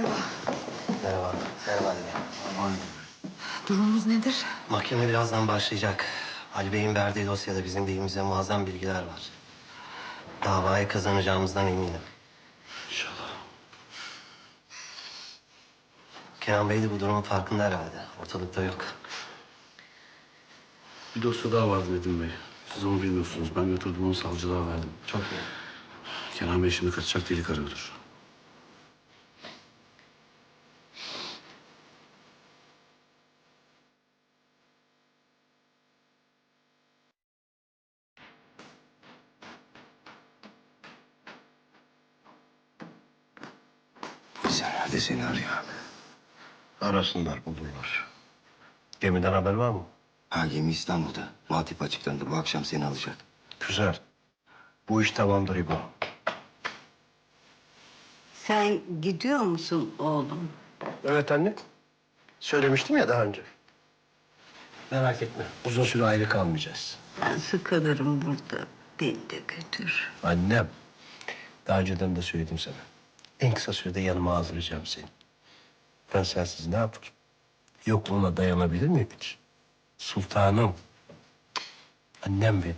Merhaba. Merhaba. Merhaba Ali. Durumumuz nedir? Mahkeme birazdan başlayacak. Ali Bey'in verdiği dosyada bizim lehimize muazzam bilgiler var. Davayı kazanacağımızdan eminim. İnşallah. Kenan Bey de bu durumun farkında herhalde. Ortalıkta yok. Bir dosya daha vardı Nedim Bey. Siz onu bilmiyorsunuz. Ben götürdüm onu savcılığa verdim. Çok iyi. Kenan Bey şimdi kaçacak delik arıyordur. Herhalde seni arıyor abi. Arasınlar bulurlar. Gemiden haber var mı? Ha gemi İstanbul'da. Muhatip açıklandı. Bu akşam seni alacak. Güzel. Bu iş tamamdır İbo. Sen gidiyor musun oğlum? Evet anne. Söylemiştim ya daha önce. Merak etme. Uzun süre ayrı kalmayacağız. Ben sıkılırım burada. Beni de götür. Annem. Daha önceden de söyledim sana. En kısa sürede yanıma aldıracağım seni. Ben sensiz ne yaparım? Yokluğuna dayanabilir miyim hiç? Sultanım. Annem benim.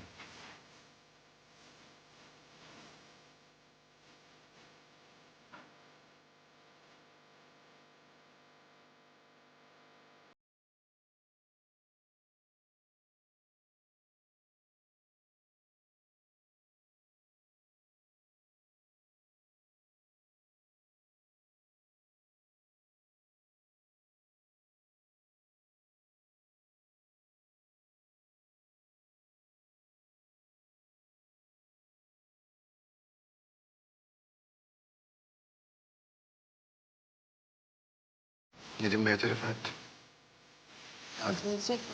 Nedim Bey'e telefon etti. Yardım edecek mi?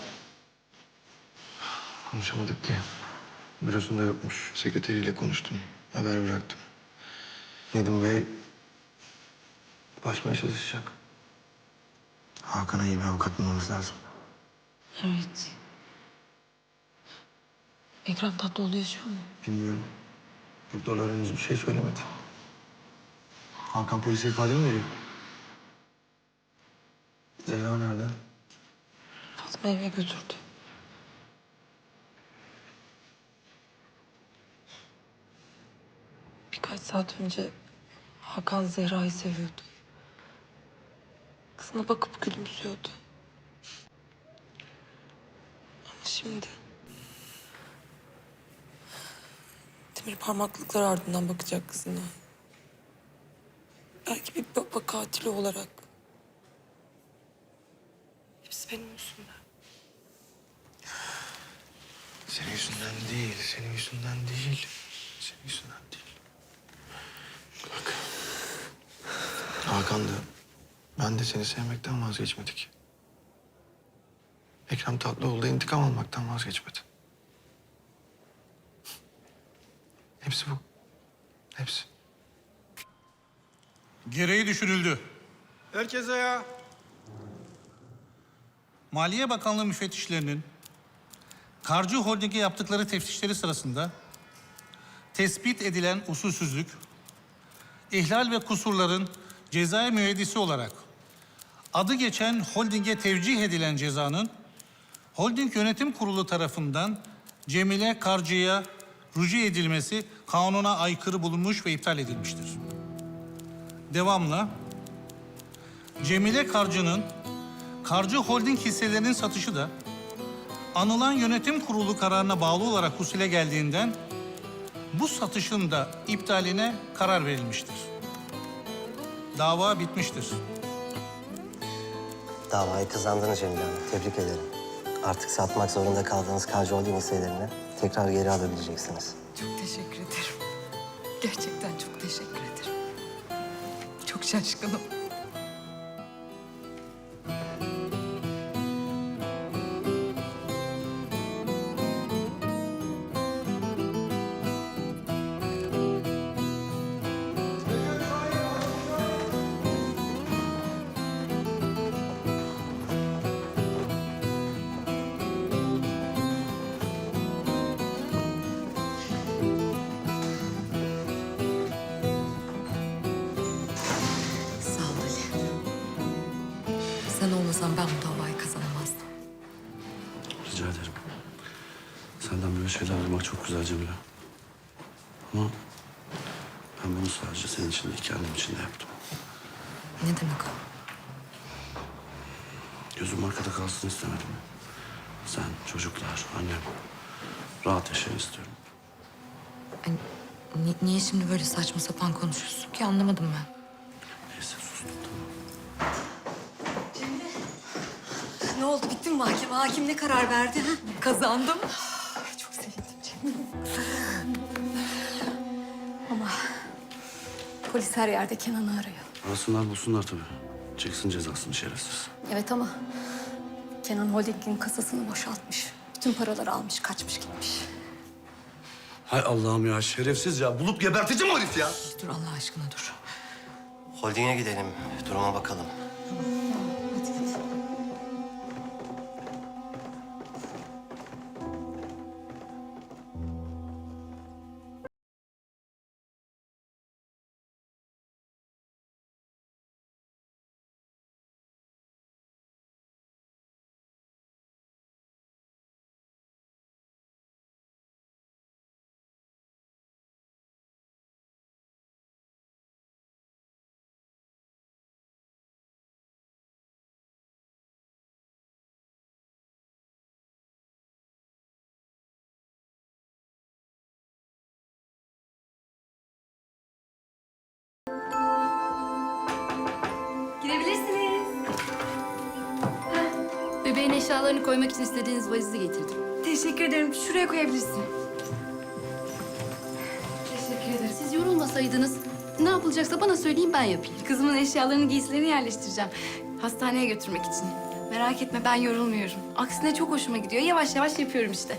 Konuşamadık ki. Bürosunda yokmuş. Sekreteriyle konuştum. Haber bıraktım. Nedim Bey başmaya çalışacak. Hakan'a iyi bir avukat bulmamız lazım. Evet. Ekrem Tatlıoğlu yaşıyor mu? Bilmiyorum. Doktorlar henüz bir şey söylemedi. Hakan polise ifade mi veriyor? Zehra nerede? Fatma eve götürdü. Birkaç saat önce Hakan Zehra'yı seviyordu. Kızına bakıp gülümsüyordu. Ama şimdi... Demir parmaklıklar ardından bakacak kızına. Belki bir baba katili olarak. Hepsi benim yüzümden. Senin yüzünden değil, senin yüzünden değil. Senin yüzünden değil. Bak. Hakan da ben de seni sevmekten vazgeçmedik. Ekrem Tatlıoğlu da intikam almaktan vazgeçmedi. Hepsi bu. Hepsi. Gereği düşürüldü. Herkese ya. Maliye Bakanlığı müfettişlerinin Karcı Holding'e yaptıkları teftişleri sırasında tespit edilen usulsüzlük, ihlal ve kusurların cezai müeyyidesi olarak adı geçen holdinge tevcih edilen cezanın holding yönetim kurulu tarafından Cemile Karcı'ya rücu edilmesi kanuna aykırı bulunmuş ve iptal edilmiştir. Devamla Cemile Karcı'nın Karcı Holding hisselerinin satışı da anılan yönetim kurulu kararına bağlı olarak husule geldiğinden bu satışın da iptaline karar verilmiştir. Dava bitmiştir. Davayı kazandınız Cemile Hanım. Tebrik ederim. Artık satmak zorunda kaldığınız Karcı Holding hisselerini tekrar geri alabileceksiniz. Çok teşekkür ederim. Gerçekten çok teşekkür ederim. Çok şaşkınım. Sen olmasan ben bu davayı kazanamazdım. Rica ederim. Senden böyle şeyler duymak çok güzel Cemile. Ama ben bunu sadece senin için değil, kendim için de yaptım. Ne demek o? Gözüm arkada kalsın istemedim. Sen, çocuklar, annem rahat yaşayın istiyorum. Ay, ni- niye şimdi böyle saçma sapan konuşuyorsun ki anlamadım ben. Neyse sustum tamam. Oldu bitti mi mahkeme? Hakim ne karar verdi? Ha? Kazandım. Çok sevindim Cemile. Ama polis her yerde Kenan'ı arıyor. Arasınlar bulsunlar tabii. Çeksin cezasını şerefsiz. Evet ama Kenan Holding'in kasasını boşaltmış. Bütün paraları almış, kaçmış gitmiş. Hay Allah'ım ya şerefsiz ya. Bulup geberteceğim o herif ya. Dur Allah aşkına dur. Holding'e gidelim. Duruma bakalım. Girebilirsiniz. Bebeğin eşyalarını koymak için istediğiniz valizi getirdim. Teşekkür ederim. Şuraya koyabilirsin. Teşekkür ederim. Siz yorulmasaydınız ne yapılacaksa bana söyleyin ben yapayım. Kızımın eşyalarını, giysilerini yerleştireceğim. Hastaneye götürmek için. Merak etme ben yorulmuyorum. Aksine çok hoşuma gidiyor. Yavaş yavaş yapıyorum işte.